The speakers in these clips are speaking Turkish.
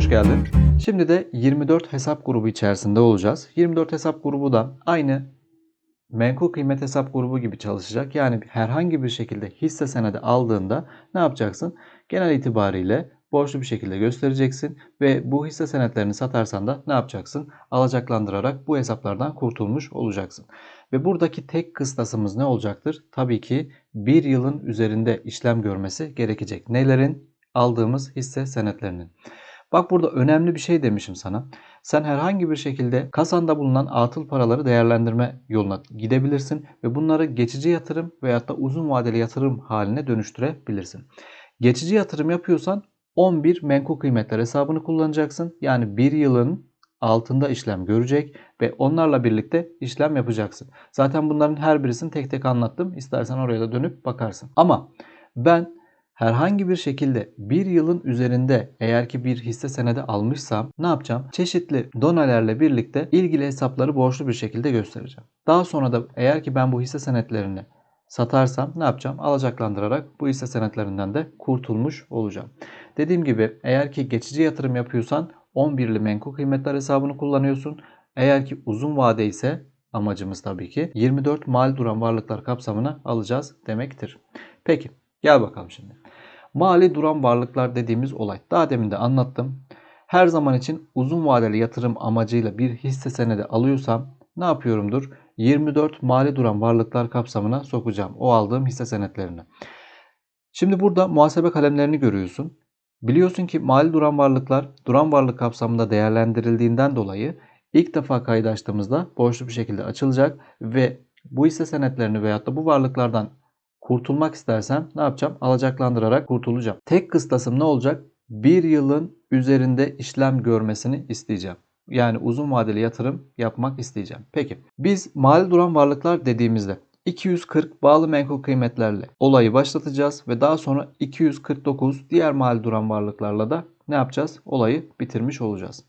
hoş geldin. Şimdi de 24 hesap grubu içerisinde olacağız. 24 hesap grubu da aynı menkul kıymet hesap grubu gibi çalışacak. Yani herhangi bir şekilde hisse senedi aldığında ne yapacaksın? Genel itibariyle borçlu bir şekilde göstereceksin ve bu hisse senetlerini satarsan da ne yapacaksın? Alacaklandırarak bu hesaplardan kurtulmuş olacaksın. Ve buradaki tek kıstasımız ne olacaktır? Tabii ki bir yılın üzerinde işlem görmesi gerekecek. Nelerin? Aldığımız hisse senetlerinin. Bak burada önemli bir şey demişim sana. Sen herhangi bir şekilde kasanda bulunan atıl paraları değerlendirme yoluna gidebilirsin ve bunları geçici yatırım veyahut da uzun vadeli yatırım haline dönüştürebilirsin. Geçici yatırım yapıyorsan 11 menkul kıymetler hesabını kullanacaksın. Yani bir yılın altında işlem görecek ve onlarla birlikte işlem yapacaksın. Zaten bunların her birisini tek tek anlattım. İstersen oraya da dönüp bakarsın. Ama ben herhangi bir şekilde bir yılın üzerinde eğer ki bir hisse senedi almışsam ne yapacağım? Çeşitli donelerle birlikte ilgili hesapları borçlu bir şekilde göstereceğim. Daha sonra da eğer ki ben bu hisse senetlerini satarsam ne yapacağım? Alacaklandırarak bu hisse senetlerinden de kurtulmuş olacağım. Dediğim gibi eğer ki geçici yatırım yapıyorsan 11'li menkul kıymetler hesabını kullanıyorsun. Eğer ki uzun vade ise amacımız tabii ki 24 mal duran varlıklar kapsamına alacağız demektir. Peki gel bakalım şimdi. Mali duran varlıklar dediğimiz olay. Daha demin de anlattım. Her zaman için uzun vadeli yatırım amacıyla bir hisse senedi alıyorsam ne yapıyorumdur? 24 mali duran varlıklar kapsamına sokacağım o aldığım hisse senetlerini. Şimdi burada muhasebe kalemlerini görüyorsun. Biliyorsun ki mali duran varlıklar duran varlık kapsamında değerlendirildiğinden dolayı ilk defa kayıt açtığımızda borçlu bir şekilde açılacak ve bu hisse senetlerini veyahut da bu varlıklardan kurtulmak istersem ne yapacağım? Alacaklandırarak kurtulacağım. Tek kıstasım ne olacak? Bir yılın üzerinde işlem görmesini isteyeceğim. Yani uzun vadeli yatırım yapmak isteyeceğim. Peki biz mali duran varlıklar dediğimizde 240 bağlı menkul kıymetlerle olayı başlatacağız ve daha sonra 249 diğer mali duran varlıklarla da ne yapacağız? Olayı bitirmiş olacağız.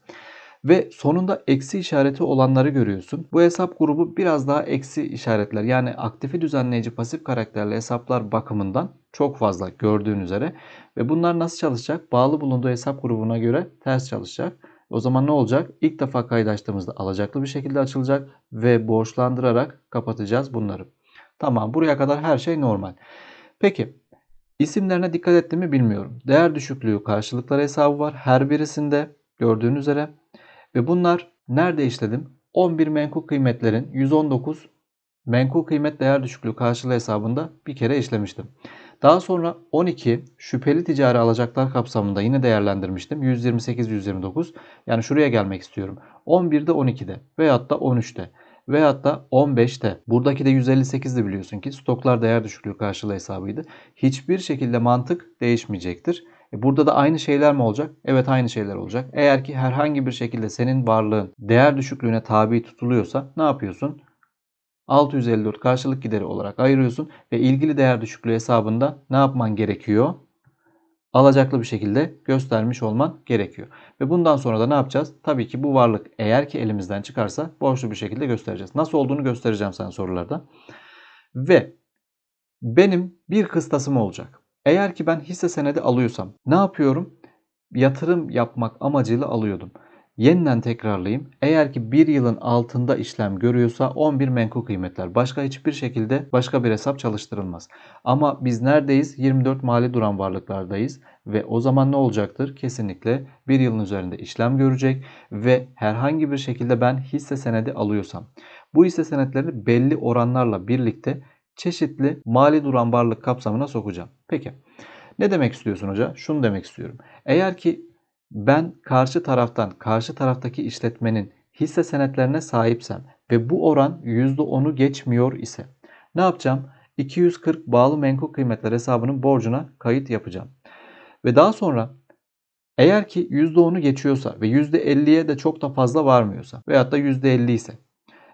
Ve sonunda eksi işareti olanları görüyorsun. Bu hesap grubu biraz daha eksi işaretler yani aktifi düzenleyici pasif karakterli hesaplar bakımından çok fazla gördüğün üzere. Ve bunlar nasıl çalışacak? Bağlı bulunduğu hesap grubuna göre ters çalışacak. O zaman ne olacak? İlk defa kayıt açtığımızda alacaklı bir şekilde açılacak ve borçlandırarak kapatacağız bunları. Tamam buraya kadar her şey normal. Peki isimlerine dikkat ettim mi bilmiyorum. Değer düşüklüğü karşılıkları hesabı var her birisinde gördüğün üzere. Ve bunlar nerede işledim? 11 menkul kıymetlerin 119 menkul kıymet değer düşüklüğü karşılığı hesabında bir kere işlemiştim. Daha sonra 12 şüpheli ticari alacaklar kapsamında yine değerlendirmiştim. 128-129 yani şuraya gelmek istiyorum. 11'de 12'de veyahut da 13'te veyahut da 15'te. Buradaki de 158'de biliyorsun ki stoklar değer düşüklüğü karşılığı hesabıydı. Hiçbir şekilde mantık değişmeyecektir. E burada da aynı şeyler mi olacak? Evet aynı şeyler olacak. Eğer ki herhangi bir şekilde senin varlığın değer düşüklüğüne tabi tutuluyorsa ne yapıyorsun? 654 karşılık gideri olarak ayırıyorsun ve ilgili değer düşüklüğü hesabında ne yapman gerekiyor? Alacaklı bir şekilde göstermiş olman gerekiyor. Ve bundan sonra da ne yapacağız? Tabii ki bu varlık eğer ki elimizden çıkarsa borçlu bir şekilde göstereceğiz. Nasıl olduğunu göstereceğim sana sorularda. Ve benim bir kıstasım olacak. Eğer ki ben hisse senedi alıyorsam ne yapıyorum? Yatırım yapmak amacıyla alıyordum. Yeniden tekrarlayayım. Eğer ki bir yılın altında işlem görüyorsa 11 menkul kıymetler. Başka hiçbir şekilde başka bir hesap çalıştırılmaz. Ama biz neredeyiz? 24 mali duran varlıklardayız. Ve o zaman ne olacaktır? Kesinlikle bir yılın üzerinde işlem görecek ve herhangi bir şekilde ben hisse senedi alıyorsam bu hisse senetlerini belli oranlarla birlikte çeşitli mali duran varlık kapsamına sokacağım. Peki ne demek istiyorsun hoca? Şunu demek istiyorum. Eğer ki ben karşı taraftan, karşı taraftaki işletmenin hisse senetlerine sahipsem ve bu oran %10'u geçmiyor ise ne yapacağım? 240 bağlı menkul kıymetler hesabının borcuna kayıt yapacağım. Ve daha sonra eğer ki %10'u geçiyorsa ve %50'ye de çok da fazla varmıyorsa veyahut da %50 ise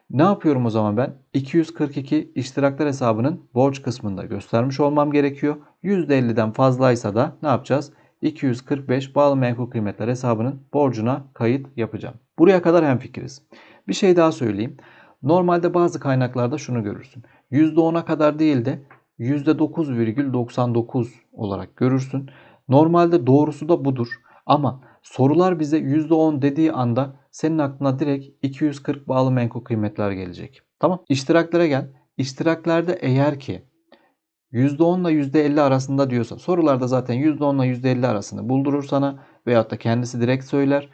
ne yapıyorum o zaman ben? 242 iştiraklar hesabının borç kısmında göstermiş olmam gerekiyor. %50'den fazlaysa da ne yapacağız? 245 bağlı menkul kıymetler hesabının borcuna kayıt yapacağım. Buraya kadar hemfikiriz. Bir şey daha söyleyeyim. Normalde bazı kaynaklarda şunu görürsün. %10'a kadar değil de %9,99 olarak görürsün. Normalde doğrusu da budur. Ama Sorular bize %10 dediği anda senin aklına direkt 240 bağlı menkul kıymetler gelecek. Tamam. İştiraklere gel. İştiraklerde eğer ki %10 ile %50 arasında diyorsa sorularda zaten %10 ile %50 arasını buldurur sana veyahut da kendisi direkt söyler.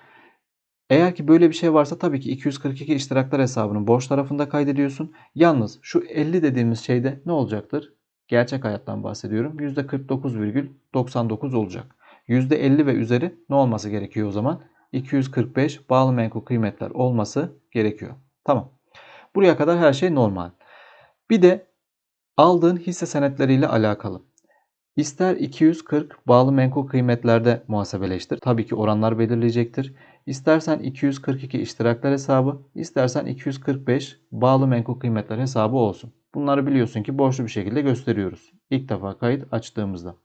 Eğer ki böyle bir şey varsa tabii ki 242 iştiraklar hesabının borç tarafında kaydediyorsun. Yalnız şu 50 dediğimiz şeyde ne olacaktır? Gerçek hayattan bahsediyorum. %49,99 olacak. %50 ve üzeri ne olması gerekiyor o zaman? 245 bağlı menkul kıymetler olması gerekiyor. Tamam. Buraya kadar her şey normal. Bir de aldığın hisse senetleriyle alakalı. İster 240 bağlı menkul kıymetlerde muhasebeleştir. Tabii ki oranlar belirleyecektir. İstersen 242 iştiraklar hesabı, istersen 245 bağlı menkul kıymetler hesabı olsun. Bunları biliyorsun ki borçlu bir şekilde gösteriyoruz. İlk defa kayıt açtığımızda.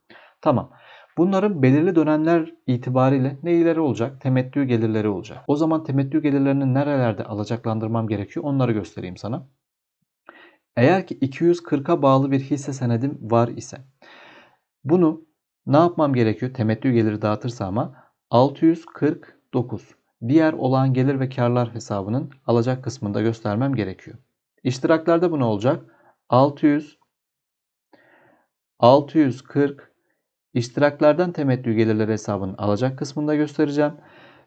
Tamam. Bunların belirli dönemler itibariyle neyleri olacak? Temettü gelirleri olacak. O zaman temettü gelirlerini nerelerde alacaklandırmam gerekiyor? Onları göstereyim sana. Eğer ki 240'a bağlı bir hisse senedim var ise bunu ne yapmam gerekiyor? Temettü geliri dağıtırsa ama 649 diğer olan gelir ve karlar hesabının alacak kısmında göstermem gerekiyor. İştiraklarda bu ne olacak? 600 640 iştiraklardan temettü gelirleri hesabının alacak kısmında göstereceğim.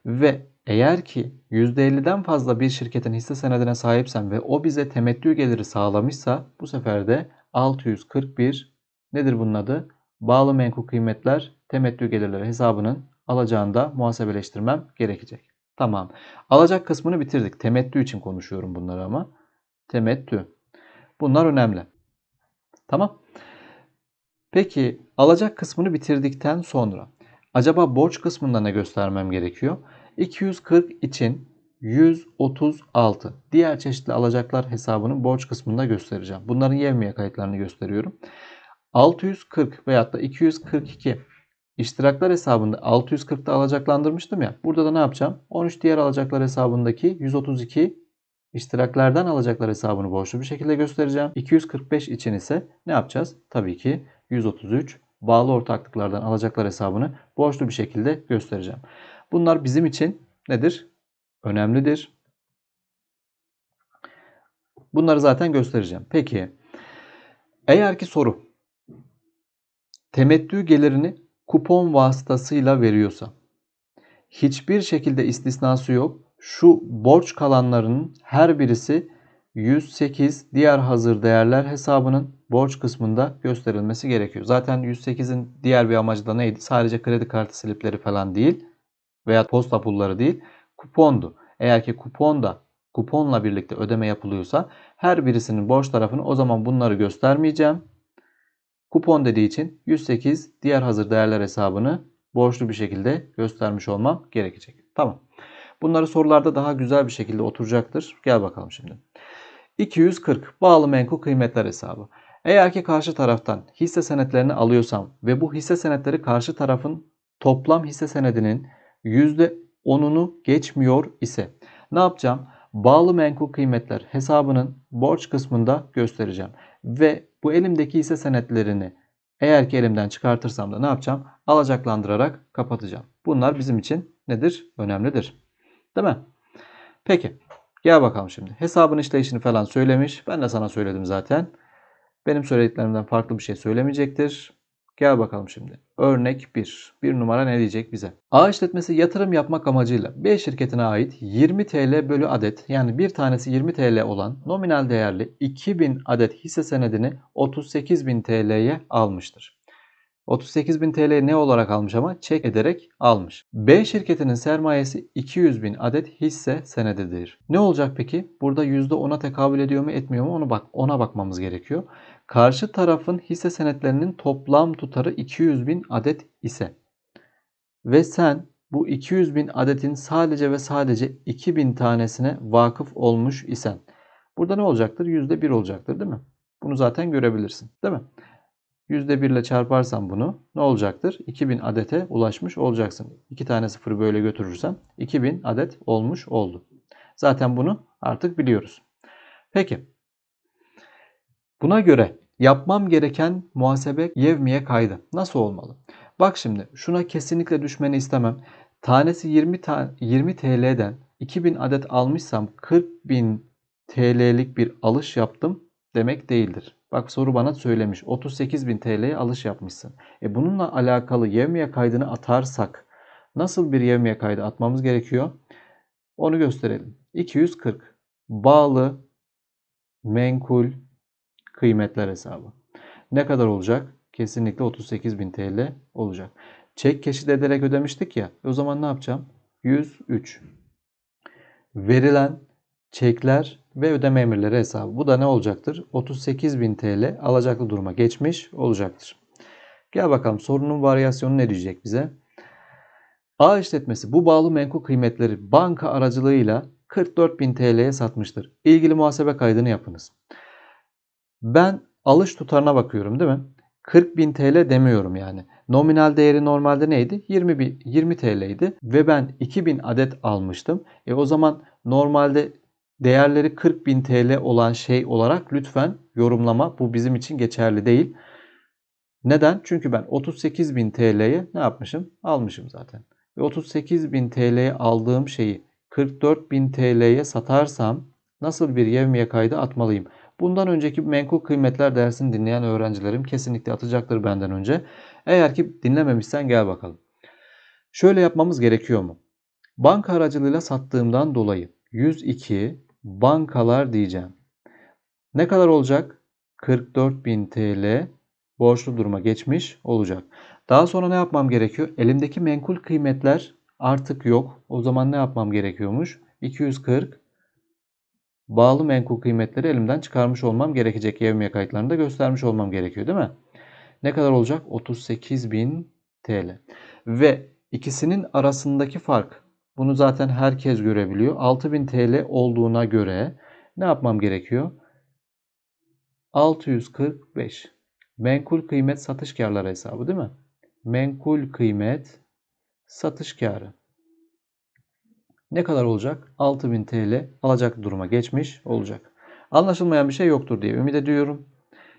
Ve eğer ki %50'den fazla bir şirketin hisse senedine sahipsem ve o bize temettü geliri sağlamışsa bu sefer de 641 nedir bunun adı? Bağlı menkul kıymetler temettü gelirleri hesabının alacağında muhasebeleştirmem gerekecek. Tamam. Alacak kısmını bitirdik. Temettü için konuşuyorum bunları ama. Temettü. Bunlar önemli. Tamam. Peki alacak kısmını bitirdikten sonra acaba borç kısmında ne göstermem gerekiyor? 240 için 136 diğer çeşitli alacaklar hesabının borç kısmında göstereceğim. Bunların yevmiye kayıtlarını gösteriyorum. 640 veyahut da 242 iştiraklar hesabında 640'da alacaklandırmıştım ya. Burada da ne yapacağım? 13 diğer alacaklar hesabındaki 132 iştiraklerden alacaklar hesabını borçlu bir şekilde göstereceğim. 245 için ise ne yapacağız? Tabii ki 133 bağlı ortaklıklardan alacaklar hesabını borçlu bir şekilde göstereceğim. Bunlar bizim için nedir? Önemlidir. Bunları zaten göstereceğim. Peki eğer ki soru temettü gelirini kupon vasıtasıyla veriyorsa hiçbir şekilde istisnası yok. Şu borç kalanlarının her birisi 108 diğer hazır değerler hesabının borç kısmında gösterilmesi gerekiyor. Zaten 108'in diğer bir amacı da neydi? Sadece kredi kartı slipleri falan değil veya posta pulları değil, kupondu. Eğer ki kuponda kuponla birlikte ödeme yapılıyorsa her birisinin borç tarafını o zaman bunları göstermeyeceğim. Kupon dediği için 108 diğer hazır değerler hesabını borçlu bir şekilde göstermiş olmam gerekecek. Tamam. Bunları sorularda daha güzel bir şekilde oturacaktır. Gel bakalım şimdi. 240 bağlı menkul kıymetler hesabı. Eğer ki karşı taraftan hisse senetlerini alıyorsam ve bu hisse senetleri karşı tarafın toplam hisse senedinin %10'unu geçmiyor ise ne yapacağım? Bağlı menkul kıymetler hesabının borç kısmında göstereceğim. Ve bu elimdeki hisse senetlerini eğer ki elimden çıkartırsam da ne yapacağım? Alacaklandırarak kapatacağım. Bunlar bizim için nedir? Önemlidir. Değil mi? Peki. Gel bakalım şimdi. Hesabın işleyişini falan söylemiş. Ben de sana söyledim zaten. Benim söylediklerimden farklı bir şey söylemeyecektir. Gel bakalım şimdi. Örnek 1. Bir numara ne diyecek bize? A işletmesi yatırım yapmak amacıyla B şirketine ait 20 TL bölü adet yani bir tanesi 20 TL olan nominal değerli 2000 adet hisse senedini 38.000 TL'ye almıştır. 38.000 TL ne olarak almış ama çek ederek almış. B şirketinin sermayesi 200.000 adet hisse senedidir. Ne olacak peki? Burada %10'a tekabül ediyor mu etmiyor mu onu bak ona bakmamız gerekiyor. Karşı tarafın hisse senetlerinin toplam tutarı 200.000 adet ise ve sen bu 200.000 adetin sadece ve sadece 2000 tanesine vakıf olmuş isen burada ne olacaktır? %1 olacaktır değil mi? Bunu zaten görebilirsin değil mi? %1 ile çarparsam bunu ne olacaktır? 2000 adete ulaşmış olacaksın. 2 tane sıfır böyle götürürsem 2000 adet olmuş oldu. Zaten bunu artık biliyoruz. Peki. Buna göre yapmam gereken muhasebe yevmiye kaydı. Nasıl olmalı? Bak şimdi şuna kesinlikle düşmeni istemem. Tanesi 20, ta 20 TL'den 2000 adet almışsam 40.000 TL'lik bir alış yaptım demek değildir. Bak soru bana söylemiş. 38.000 TL'ye alış yapmışsın. E bununla alakalı yevmiye kaydını atarsak nasıl bir yevmiye kaydı atmamız gerekiyor? Onu gösterelim. 240 bağlı menkul kıymetler hesabı. Ne kadar olacak? Kesinlikle 38.000 TL olacak. Çek keşit ederek ödemiştik ya. O zaman ne yapacağım? 103. Verilen çekler ve ödeme emirleri hesabı. Bu da ne olacaktır? 38.000 TL alacaklı duruma geçmiş olacaktır. Gel bakalım sorunun varyasyonu ne diyecek bize? A işletmesi bu bağlı menkul kıymetleri banka aracılığıyla 44.000 TL'ye satmıştır. İlgili muhasebe kaydını yapınız. Ben alış tutarına bakıyorum değil mi? 40.000 TL demiyorum yani. Nominal değeri normalde neydi? 20, 20 TL'ydi ve ben 2000 adet almıştım. E o zaman normalde değerleri 40.000 TL olan şey olarak lütfen yorumlama. Bu bizim için geçerli değil. Neden? Çünkü ben 38.000 TL'ye ne yapmışım? Almışım zaten. Ve 38.000 TL'ye aldığım şeyi 44.000 TL'ye satarsam nasıl bir yevmiye kaydı atmalıyım? Bundan önceki menkul kıymetler dersini dinleyen öğrencilerim kesinlikle atacaktır benden önce. Eğer ki dinlememişsen gel bakalım. Şöyle yapmamız gerekiyor mu? Banka aracılığıyla sattığımdan dolayı 102 bankalar diyeceğim. Ne kadar olacak? 44.000 TL borçlu duruma geçmiş olacak. Daha sonra ne yapmam gerekiyor? Elimdeki menkul kıymetler artık yok. O zaman ne yapmam gerekiyormuş? 240 bağlı menkul kıymetleri elimden çıkarmış olmam gerekecek. Yevmiye kayıtlarında göstermiş olmam gerekiyor değil mi? Ne kadar olacak? 38.000 TL. Ve ikisinin arasındaki fark bunu zaten herkes görebiliyor. 6000 TL olduğuna göre ne yapmam gerekiyor? 645. Menkul kıymet satış karları hesabı değil mi? Menkul kıymet satış karı. Ne kadar olacak? 6000 TL alacak duruma geçmiş olacak. Anlaşılmayan bir şey yoktur diye ümit ediyorum.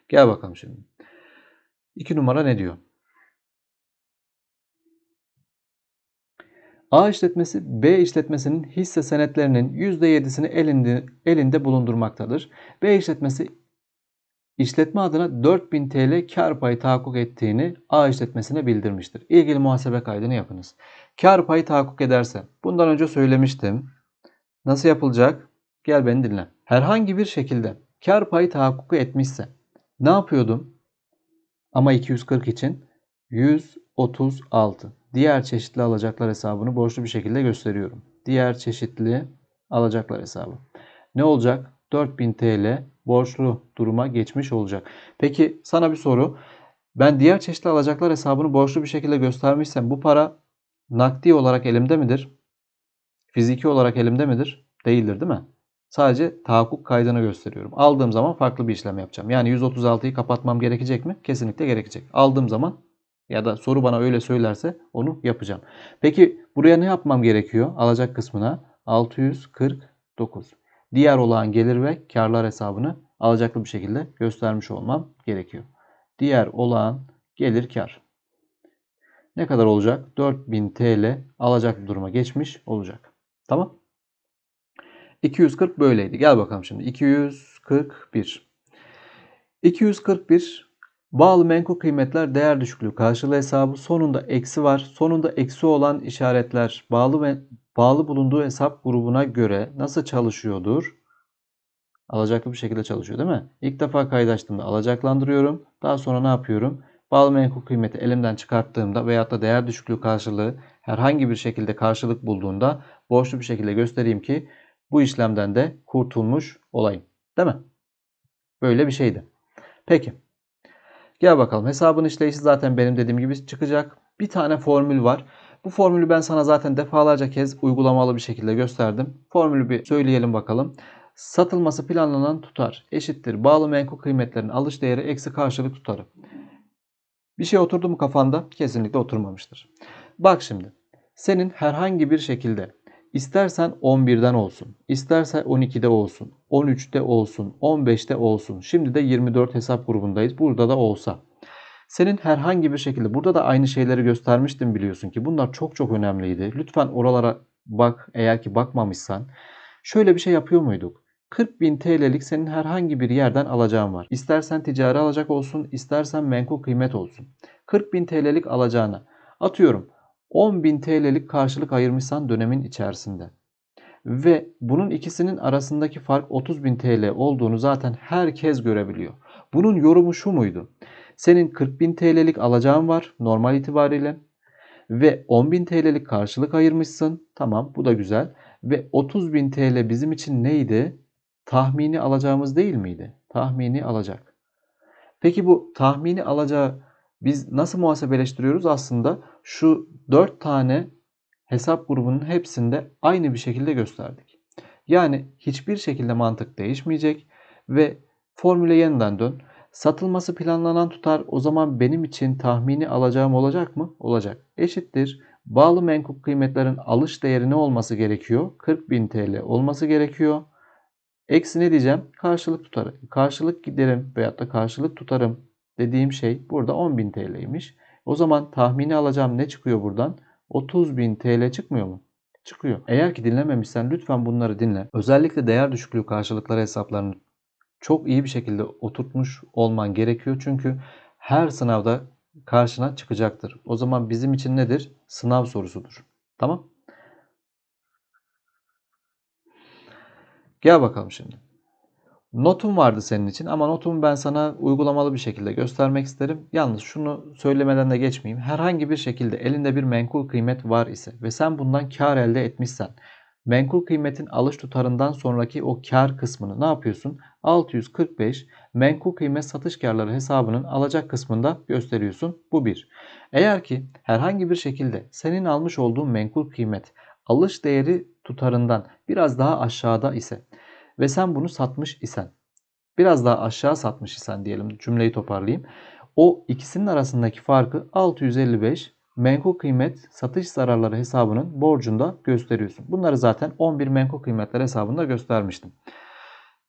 Gel bakalım şimdi. 2 numara ne diyor? A işletmesi B işletmesinin hisse senetlerinin %7'sini elinde, elinde bulundurmaktadır. B işletmesi işletme adına 4000 TL kar payı tahakkuk ettiğini A işletmesine bildirmiştir. İlgili muhasebe kaydını yapınız. Kar payı tahakkuk ederse, bundan önce söylemiştim. Nasıl yapılacak? Gel beni dinle. Herhangi bir şekilde kar payı tahakkuku etmişse ne yapıyordum? Ama 240 için 136. Diğer çeşitli alacaklar hesabını borçlu bir şekilde gösteriyorum. Diğer çeşitli alacaklar hesabı. Ne olacak? 4000 TL borçlu duruma geçmiş olacak. Peki sana bir soru. Ben diğer çeşitli alacaklar hesabını borçlu bir şekilde göstermişsem bu para nakdi olarak elimde midir? Fiziki olarak elimde midir? Değildir değil mi? Sadece tahakkuk kaydını gösteriyorum. Aldığım zaman farklı bir işlem yapacağım. Yani 136'yı kapatmam gerekecek mi? Kesinlikle gerekecek. Aldığım zaman ya da soru bana öyle söylerse onu yapacağım. Peki buraya ne yapmam gerekiyor? Alacak kısmına 649. Diğer olan gelir ve karlar hesabını alacaklı bir şekilde göstermiş olmam gerekiyor. Diğer olan gelir kar. Ne kadar olacak? 4000 TL alacaklı duruma geçmiş olacak. Tamam. 240 böyleydi. Gel bakalım şimdi. 241. 241 bağlı menkul kıymetler değer düşüklüğü karşılığı hesabı sonunda eksi var. Sonunda eksi olan işaretler bağlı ve bağlı bulunduğu hesap grubuna göre nasıl çalışıyordur? Alacaklı bir şekilde çalışıyor değil mi? İlk defa kaydaştığımda alacaklandırıyorum. Daha sonra ne yapıyorum? Bağlı menkul kıymeti elimden çıkarttığımda veyahut da değer düşüklüğü karşılığı herhangi bir şekilde karşılık bulduğunda borçlu bir şekilde göstereyim ki bu işlemden de kurtulmuş olayım. Değil mi? Böyle bir şeydi. Peki. Gel bakalım. Hesabın işleyişi zaten benim dediğim gibi çıkacak. Bir tane formül var. Bu formülü ben sana zaten defalarca kez uygulamalı bir şekilde gösterdim. Formülü bir söyleyelim bakalım. Satılması planlanan tutar eşittir. Bağlı menkul kıymetlerin alış değeri eksi karşılık tutarı. Bir şey oturdu mu kafanda? Kesinlikle oturmamıştır. Bak şimdi. Senin herhangi bir şekilde istersen 11'den olsun, isterse 12'de olsun, 13'te olsun, 15'te olsun. Şimdi de 24 hesap grubundayız. Burada da olsa. senin herhangi bir şekilde burada da aynı şeyleri göstermiştim biliyorsun ki bunlar çok çok önemliydi. Lütfen oralara bak eğer ki bakmamışsan. Şöyle bir şey yapıyor muyduk? 40 bin TL'lik senin herhangi bir yerden alacağın var. İstersen ticari alacak olsun, istersen menkul kıymet olsun. 40 bin TL'lik alacağına atıyorum 10 bin TL'lik karşılık ayırmışsan dönemin içerisinde. Ve bunun ikisinin arasındaki fark 30 bin TL olduğunu zaten herkes görebiliyor. Bunun yorumu şu muydu? Senin 40 bin TL'lik alacağın var normal itibariyle ve 10 bin TL'lik karşılık ayırmışsın. Tamam bu da güzel. Ve 30 bin TL bizim için neydi? Tahmini alacağımız değil miydi? Tahmini alacak. Peki bu tahmini alacağı biz nasıl muhasebeleştiriyoruz? Aslında şu 4 tane hesap grubunun hepsinde aynı bir şekilde gösterdik. Yani hiçbir şekilde mantık değişmeyecek ve formüle yeniden dön. Satılması planlanan tutar o zaman benim için tahmini alacağım olacak mı? Olacak. Eşittir. Bağlı menkul kıymetlerin alış değeri ne olması gerekiyor? 40.000 TL olması gerekiyor. Eksi ne diyeceğim? Karşılık tutarı. Karşılık giderim veyahut da karşılık tutarım dediğim şey burada 10.000 TL'ymiş. O zaman tahmini alacağım ne çıkıyor buradan? 30.000 TL çıkmıyor mu? Çıkıyor. Eğer ki dinlememişsen lütfen bunları dinle. Özellikle değer düşüklüğü karşılıkları hesaplarını çok iyi bir şekilde oturtmuş olman gerekiyor. Çünkü her sınavda karşına çıkacaktır. O zaman bizim için nedir? Sınav sorusudur. Tamam? Gel bakalım şimdi. Notum vardı senin için ama notumu ben sana uygulamalı bir şekilde göstermek isterim. Yalnız şunu söylemeden de geçmeyeyim. Herhangi bir şekilde elinde bir menkul kıymet var ise ve sen bundan kar elde etmişsen menkul kıymetin alış tutarından sonraki o kar kısmını ne yapıyorsun? 645 menkul kıymet satış karları hesabının alacak kısmında gösteriyorsun. Bu bir. Eğer ki herhangi bir şekilde senin almış olduğun menkul kıymet alış değeri tutarından biraz daha aşağıda ise ve sen bunu satmış isen biraz daha aşağı satmış isen diyelim cümleyi toparlayayım. O ikisinin arasındaki farkı 655 menkul kıymet satış zararları hesabının borcunda gösteriyorsun. Bunları zaten 11 menkul kıymetler hesabında göstermiştim.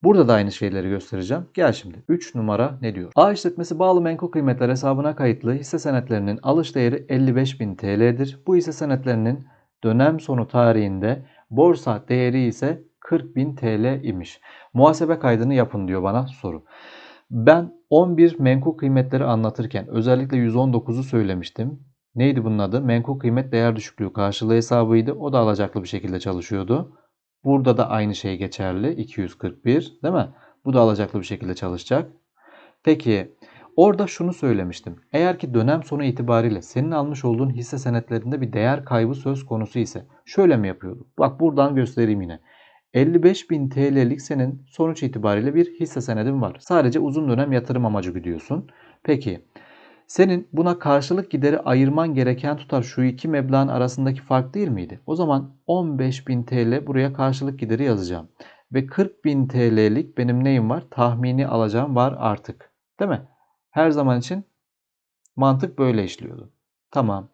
Burada da aynı şeyleri göstereceğim. Gel şimdi 3 numara ne diyor? A işletmesi bağlı menkul kıymetler hesabına kayıtlı hisse senetlerinin alış değeri 55.000 TL'dir. Bu hisse senetlerinin dönem sonu tarihinde borsa değeri ise 40.000 TL imiş. Muhasebe kaydını yapın diyor bana soru. Ben 11 menkul kıymetleri anlatırken özellikle 119'u söylemiştim. Neydi bunun adı? Menkul kıymet değer düşüklüğü karşılığı hesabıydı. O da alacaklı bir şekilde çalışıyordu. Burada da aynı şey geçerli. 241 değil mi? Bu da alacaklı bir şekilde çalışacak. Peki orada şunu söylemiştim. Eğer ki dönem sonu itibariyle senin almış olduğun hisse senetlerinde bir değer kaybı söz konusu ise şöyle mi yapıyorduk? Bak buradan göstereyim yine. 55.000 TL'lik senin sonuç itibariyle bir hisse senedin var. Sadece uzun dönem yatırım amacı gidiyorsun. Peki senin buna karşılık gideri ayırman gereken tutar şu iki meblağın arasındaki fark değil miydi? O zaman 15.000 TL buraya karşılık gideri yazacağım. Ve 40.000 TL'lik benim neyim var? Tahmini alacağım var artık. Değil mi? Her zaman için mantık böyle işliyordu. Tamam.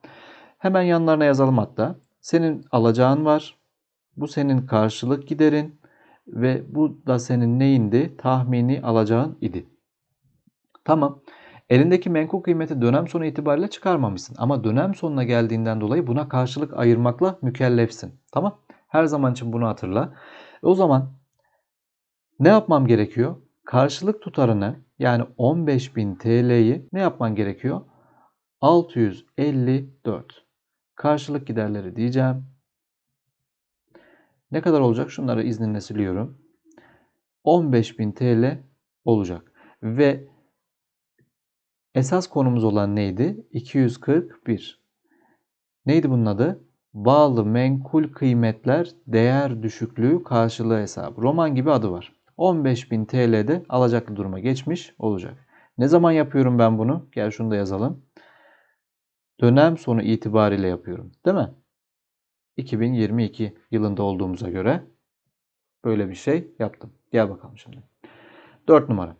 Hemen yanlarına yazalım hatta. Senin alacağın var. Bu senin karşılık giderin. Ve bu da senin neyindi? Tahmini alacağın idi. Tamam. Elindeki menkul kıymeti dönem sonu itibariyle çıkarmamışsın. Ama dönem sonuna geldiğinden dolayı buna karşılık ayırmakla mükellefsin. Tamam. Her zaman için bunu hatırla. O zaman ne yapmam gerekiyor? Karşılık tutarını yani 15.000 TL'yi ne yapman gerekiyor? 654. Karşılık giderleri diyeceğim. Ne kadar olacak? Şunları izninle siliyorum. 15.000 TL olacak. Ve esas konumuz olan neydi? 241. Neydi bunun adı? Bağlı menkul kıymetler değer düşüklüğü karşılığı hesabı. Roman gibi adı var. 15.000 TL'de alacaklı duruma geçmiş olacak. Ne zaman yapıyorum ben bunu? Gel şunu da yazalım. Dönem sonu itibariyle yapıyorum. Değil mi? 2022 yılında olduğumuza göre böyle bir şey yaptım. Gel bakalım şimdi. 4 numara.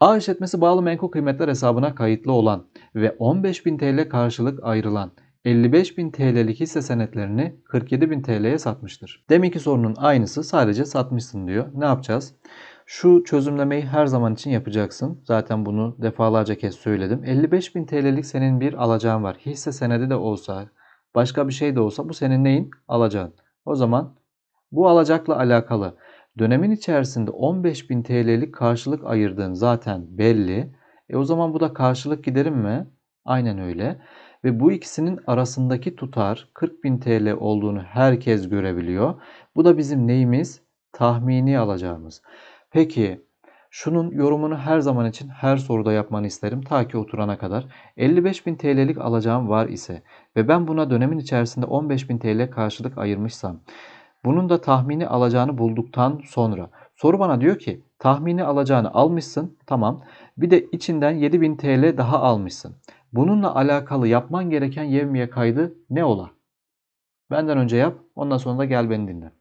A işletmesi bağlı menkul kıymetler hesabına kayıtlı olan ve 15.000 TL karşılık ayrılan 55.000 TL'lik hisse senetlerini 47.000 TL'ye satmıştır. Deminki sorunun aynısı sadece satmışsın diyor. Ne yapacağız? Şu çözümlemeyi her zaman için yapacaksın. Zaten bunu defalarca kez söyledim. 55.000 TL'lik senin bir alacağın var. Hisse senedi de olsa, başka bir şey de olsa bu senin neyin? Alacağın. O zaman bu alacakla alakalı dönemin içerisinde 15.000 TL'lik karşılık ayırdığın zaten belli. E o zaman bu da karşılık giderim mi? Aynen öyle. Ve bu ikisinin arasındaki tutar 40.000 TL olduğunu herkes görebiliyor. Bu da bizim neyimiz? Tahmini alacağımız. Peki şunun yorumunu her zaman için her soruda yapmanı isterim ta ki oturana kadar. 55.000 TL'lik alacağım var ise ve ben buna dönemin içerisinde 15.000 TL karşılık ayırmışsam bunun da tahmini alacağını bulduktan sonra soru bana diyor ki tahmini alacağını almışsın tamam bir de içinden 7000 TL daha almışsın. Bununla alakalı yapman gereken yevmiye kaydı ne ola? Benden önce yap ondan sonra da gel beni dinle.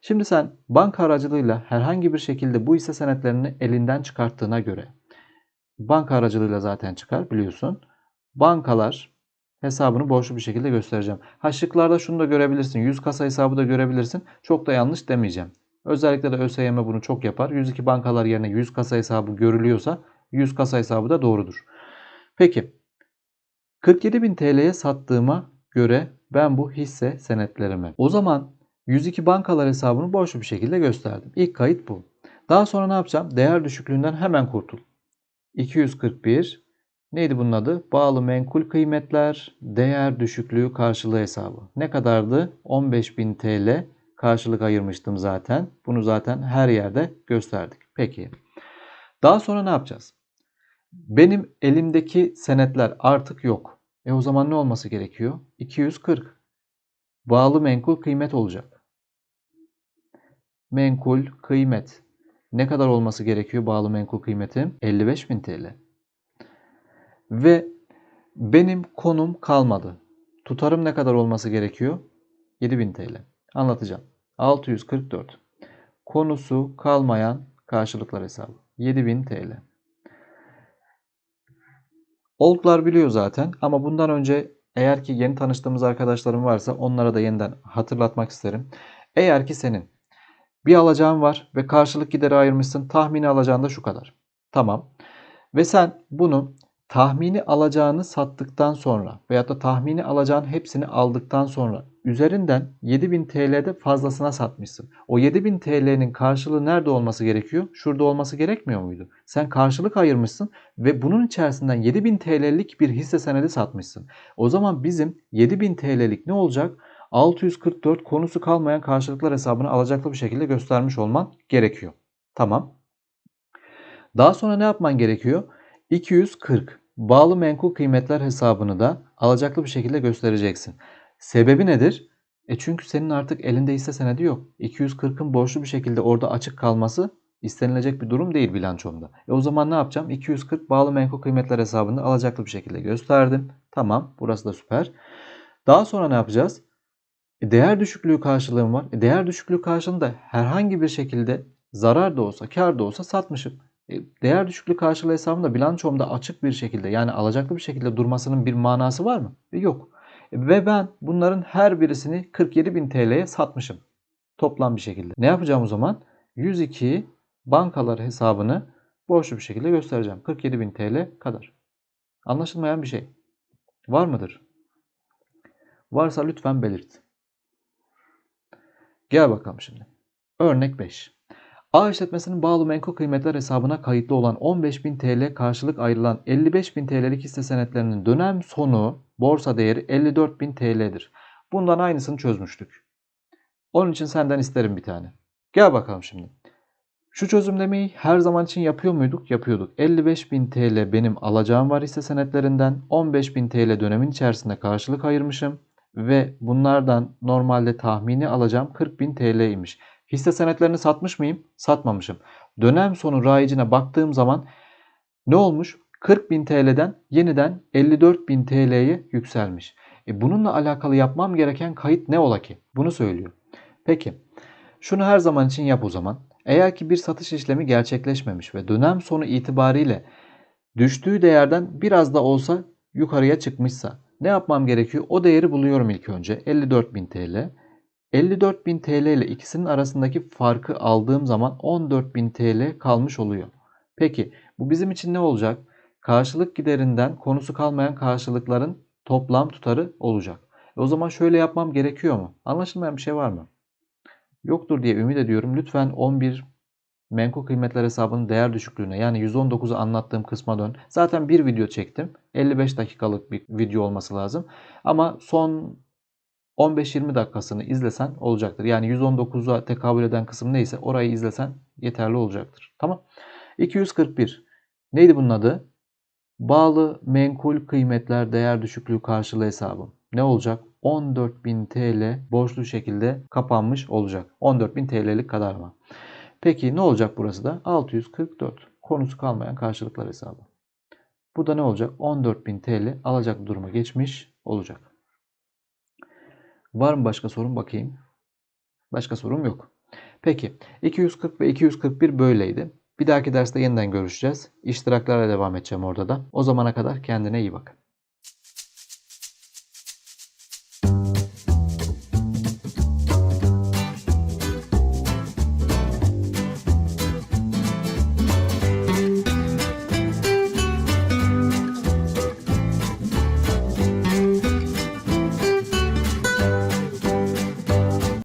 Şimdi sen banka aracılığıyla herhangi bir şekilde bu hisse senetlerini elinden çıkarttığına göre banka aracılığıyla zaten çıkar biliyorsun. Bankalar hesabını borçlu bir şekilde göstereceğim. Ha şıklarda şunu da görebilirsin. 100 kasa hesabı da görebilirsin. Çok da yanlış demeyeceğim. Özellikle de ÖSYM bunu çok yapar. 102 bankalar yerine 100 kasa hesabı görülüyorsa 100 kasa hesabı da doğrudur. Peki 47.000 TL'ye sattığıma göre ben bu hisse senetlerimi o zaman 102 bankalar hesabını borçlu bir şekilde gösterdim. İlk kayıt bu. Daha sonra ne yapacağım? Değer düşüklüğünden hemen kurtul. 241 neydi bunun adı? Bağlı menkul kıymetler değer düşüklüğü karşılığı hesabı. Ne kadardı? 15.000 TL karşılık ayırmıştım zaten. Bunu zaten her yerde gösterdik. Peki. Daha sonra ne yapacağız? Benim elimdeki senetler artık yok. E o zaman ne olması gerekiyor? 240. Bağlı menkul kıymet olacak. Menkul kıymet. Ne kadar olması gerekiyor bağlı menkul kıymetim? 55.000 TL. Ve benim konum kalmadı. Tutarım ne kadar olması gerekiyor? 7000 TL. Anlatacağım. 644. Konusu kalmayan karşılıklar hesabı. 7000 TL. Oldlar biliyor zaten ama bundan önce eğer ki yeni tanıştığımız arkadaşlarım varsa onlara da yeniden hatırlatmak isterim. Eğer ki senin bir alacağın var ve karşılık gideri ayırmışsın tahmini alacağın da şu kadar. Tamam. Ve sen bunu tahmini alacağını sattıktan sonra veyahut da tahmini alacağın hepsini aldıktan sonra üzerinden 7000 TL'de fazlasına satmışsın. O 7000 TL'nin karşılığı nerede olması gerekiyor? Şurada olması gerekmiyor muydu? Sen karşılık ayırmışsın ve bunun içerisinden 7000 TL'lik bir hisse senedi satmışsın. O zaman bizim 7000 TL'lik ne olacak? 644 konusu kalmayan karşılıklar hesabını alacaklı bir şekilde göstermiş olman gerekiyor. Tamam. Daha sonra ne yapman gerekiyor? 240 bağlı menkul kıymetler hesabını da alacaklı bir şekilde göstereceksin. Sebebi nedir? E çünkü senin artık elinde hisse senedi yok. 240'ın borçlu bir şekilde orada açık kalması istenilecek bir durum değil bilançomda. E o zaman ne yapacağım? 240 bağlı menkul kıymetler hesabını alacaklı bir şekilde gösterdim. Tamam burası da süper. Daha sonra ne yapacağız? E değer düşüklüğü karşılığım var. E değer düşüklüğü karşılığında herhangi bir şekilde zarar da olsa kar da olsa satmışım. E değer düşüklüğü karşılığı hesabında bilançomda açık bir şekilde yani alacaklı bir şekilde durmasının bir manası var mı? E yok. E ve ben bunların her birisini 47.000 TL'ye satmışım. Toplam bir şekilde. Ne yapacağım o zaman? 102 bankalar hesabını borçlu bir şekilde göstereceğim. 47.000 TL kadar. Anlaşılmayan bir şey. Var mıdır? Varsa lütfen belirt. Gel bakalım şimdi. Örnek 5. A işletmesinin bağlı menkul kıymetler hesabına kayıtlı olan 15.000 TL karşılık ayrılan 55.000 TL'lik hisse senetlerinin dönem sonu borsa değeri 54.000 TL'dir. Bundan aynısını çözmüştük. Onun için senden isterim bir tane. Gel bakalım şimdi. Şu çözümlemeyi her zaman için yapıyor muyduk? Yapıyorduk. 55.000 TL benim alacağım var hisse senetlerinden. 15.000 TL dönemin içerisinde karşılık ayırmışım. Ve bunlardan normalde tahmini alacağım 40.000 TL'ymiş. Hisse senetlerini satmış mıyım? Satmamışım. Dönem sonu rayicine baktığım zaman ne olmuş? 40.000 TL'den yeniden 54.000 TL'ye yükselmiş. E bununla alakalı yapmam gereken kayıt ne ola ki? Bunu söylüyor. Peki şunu her zaman için yap o zaman. Eğer ki bir satış işlemi gerçekleşmemiş ve dönem sonu itibariyle düştüğü değerden biraz da olsa yukarıya çıkmışsa ne yapmam gerekiyor? O değeri buluyorum ilk önce. 54.000 TL. 54.000 TL ile ikisinin arasındaki farkı aldığım zaman 14.000 TL kalmış oluyor. Peki bu bizim için ne olacak? Karşılık giderinden konusu kalmayan karşılıkların toplam tutarı olacak. E o zaman şöyle yapmam gerekiyor mu? Anlaşılmayan bir şey var mı? Yoktur diye ümit ediyorum. Lütfen 11 menkul kıymetler hesabının değer düşüklüğüne yani 119'u anlattığım kısma dön. Zaten bir video çektim. 55 dakikalık bir video olması lazım. Ama son 15-20 dakikasını izlesen olacaktır. Yani 119'a tekabül eden kısım neyse orayı izlesen yeterli olacaktır. Tamam. 241. Neydi bunun adı? Bağlı menkul kıymetler değer düşüklüğü karşılığı hesabı. Ne olacak? 14.000 TL borçlu şekilde kapanmış olacak. 14.000 TL'lik kadar mı? Peki ne olacak burası da? 644. Konusu kalmayan karşılıklar hesabı. Bu da ne olacak? 14.000 TL alacak duruma geçmiş olacak. Var mı başka sorun bakayım? Başka sorum yok. Peki 240 ve 241 böyleydi. Bir dahaki derste yeniden görüşeceğiz. İştiraklarla devam edeceğim orada da. O zamana kadar kendine iyi bak.